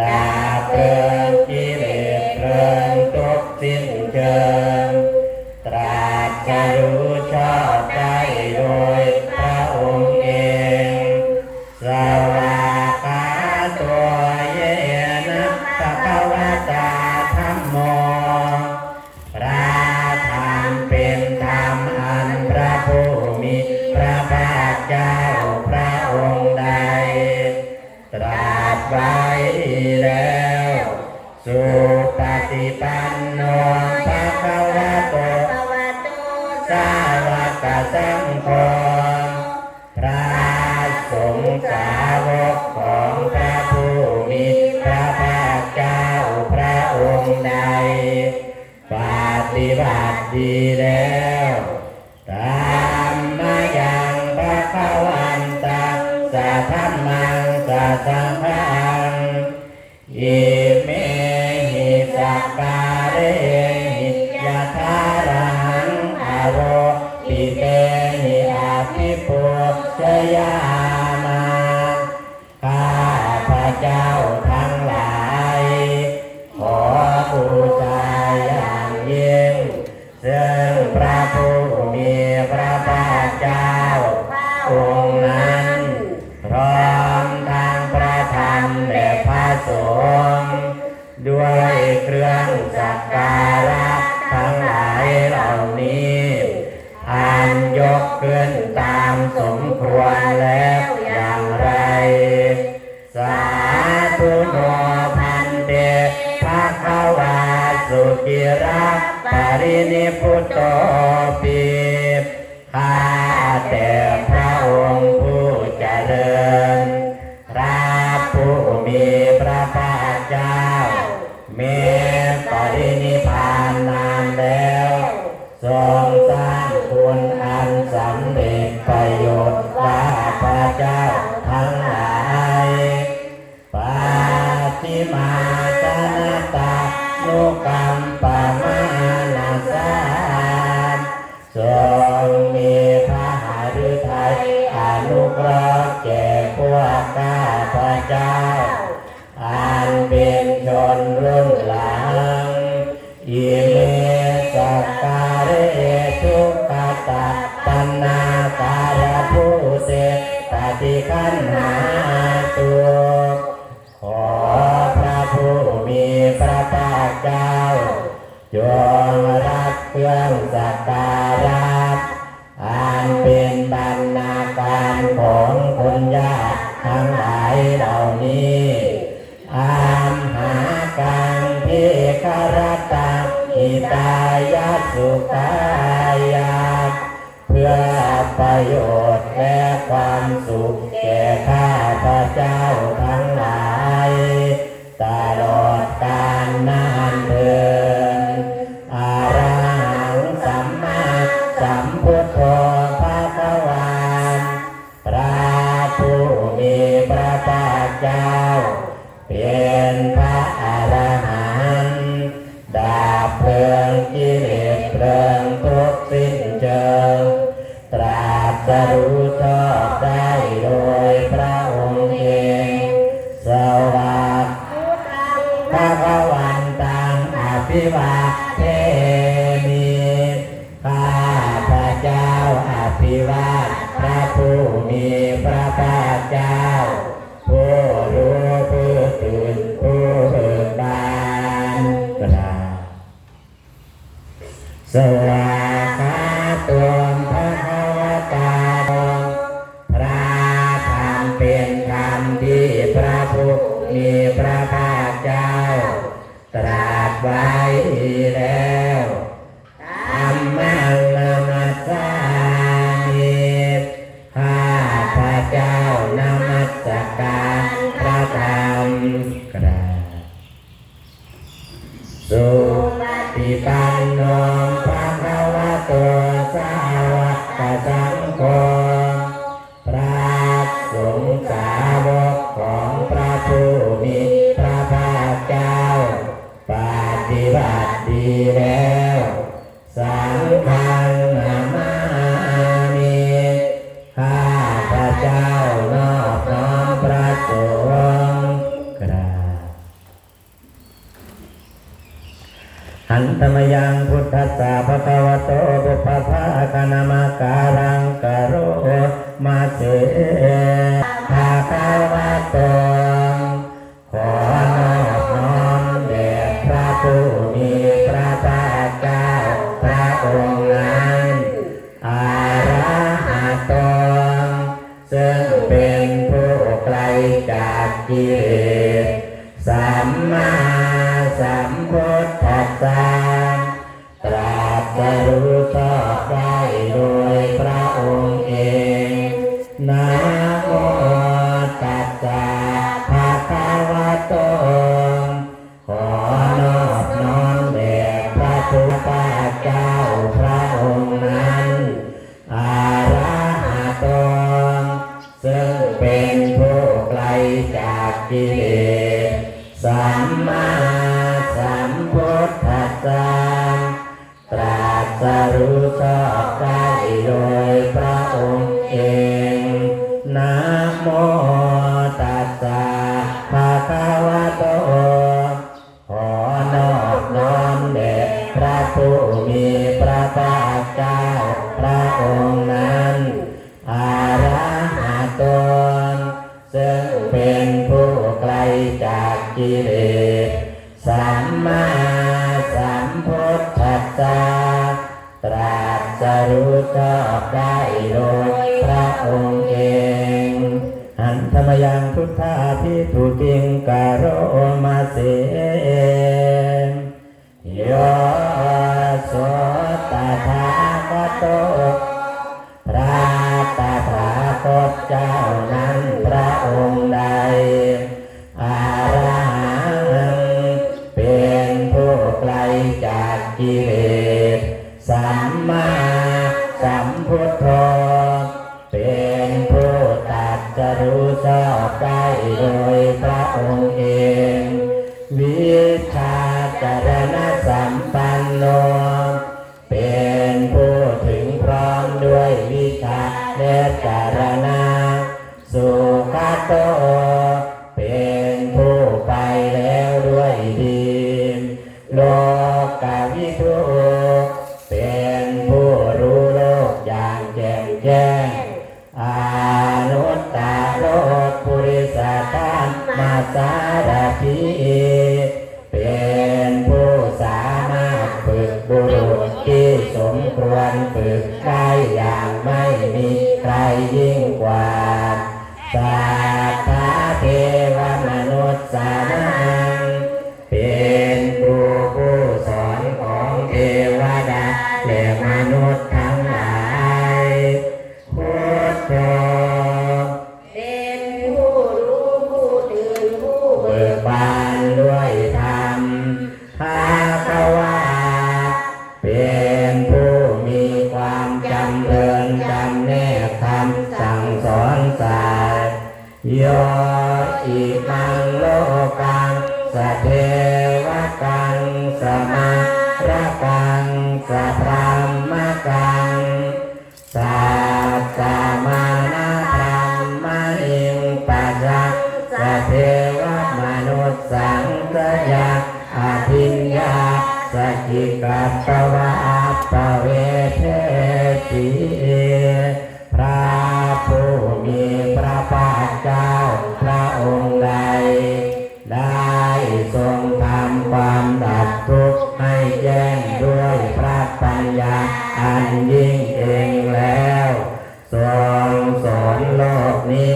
ดาเต สุปฏิปันโนภะคะวะโตสาวกสังโฆพระสงฆ์สาวกของพระผู้มีพระภาคเจ้าพระองค์ใดปฏิบัติดีแล้วตามมาอย่างพระขวันตาสธรรมังสัพพมา อิเมหิสักการะหิยะทารังอโรปิเตหิอาภิปุชยามาข้าพระเจ้า ปฏิคันนาตุขอพระผู้มีพระภาคเจ้าจงรักเครื่องสักการะอันเป็นบรรณาการของคนยากทั้งหลายเหล่านี้อันหากังเทคารตังอิตายสุขายา ลาประโยชน์และความสุขแก่ข้าพระเจ้า ได้แล้ว ธรรมยังพุทธัสสะภะคะวะโตบุพพะคะนามาการังกะโรมาเสภะคะวะโตขอนอน้อมแด่พระผู้มีพระภาคเพระองค์นั้นอาระหะโตซึ่งเป็นผู้ไกลจากกิ กิเลสสัมมาสัมพุทธัสสะตรัสรู้ชอบได้โดยพระองค์เองนะโมตัสสะภะคะวะโตขอนอบน้อมแด่พระผู้มีพระภาคเจ้าพระองค์นั้นอาระหะตนซึ่งเป็น กิเลสสัมมาสัมพุทธัสสะตรัสรู้ชอบได้โดยพระองค์เองอันธรรมยังพุทธาทิถูกิงการโอมาเสโยโสตถาคตพระตถาคตเจ้า โลกาวิทู องสอนรอกนี้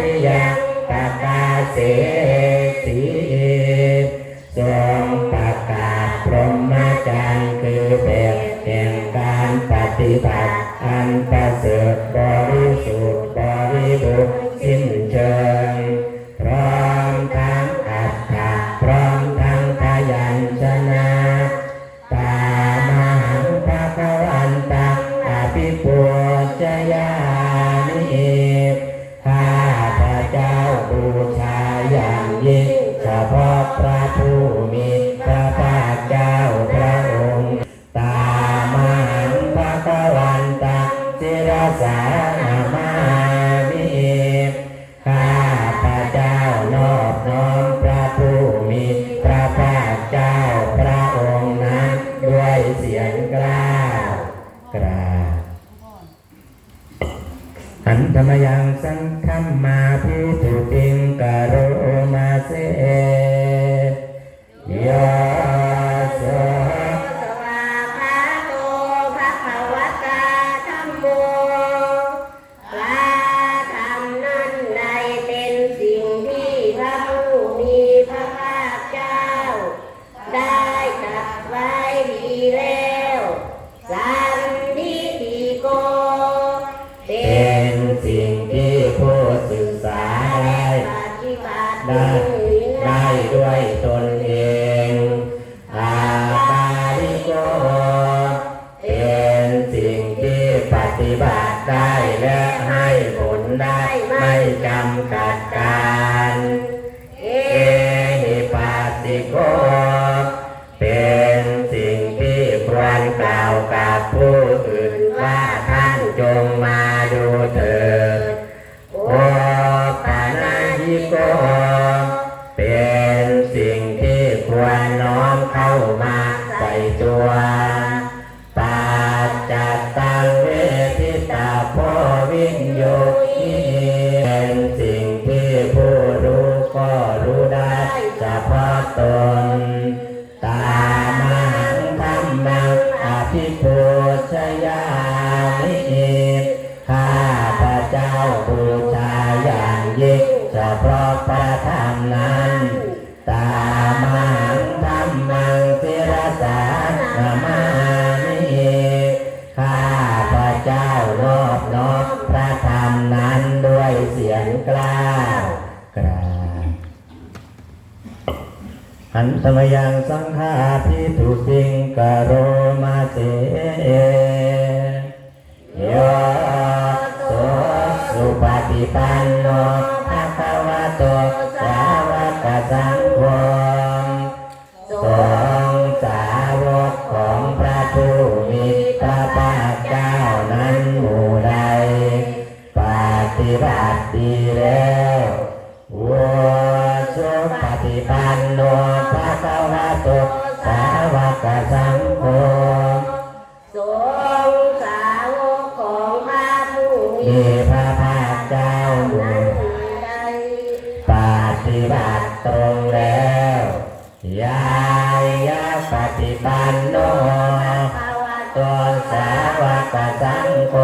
ริยังตตาเสสี ยิเฉพาะพระผู้มีพระภาคเจ้าพระองค์ตามังพระกวันตาจิรสา อบน้อมพระธรรมนั้นด้วยเสียงกล้าวกราหันสมยังสังฆาพิตุสิงกโรมาเตโยโสสุปฏิปันโนภะคะวะโตสาวกสังโฆ ดดีแล้ววัวสุปฏิปันโนภะคะวะโตสาวะกะสังโฆสงสาวกของมาะผู้มีพระภาคเจ้านั้นปฏิบัติตรงแล้วยายาปฏิปันโนภะวะโตสาวะกะสังโฆ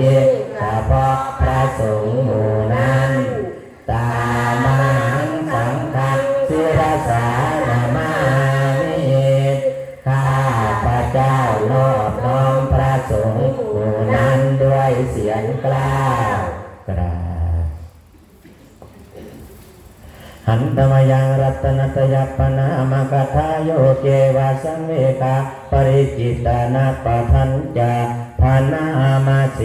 ยดเฉพาะพระสงฆ์หมู่นั้นตามังสังฆัสิรสารามานิข้าพระเจ้านอบน้อมพระสงฆ์หมู่นั้นด้วยเสียงกล้ากราหันตมยังรัตนตยปนามกทาโยเกวาสังเวกาปริจิตนาปทัญจา นามาเส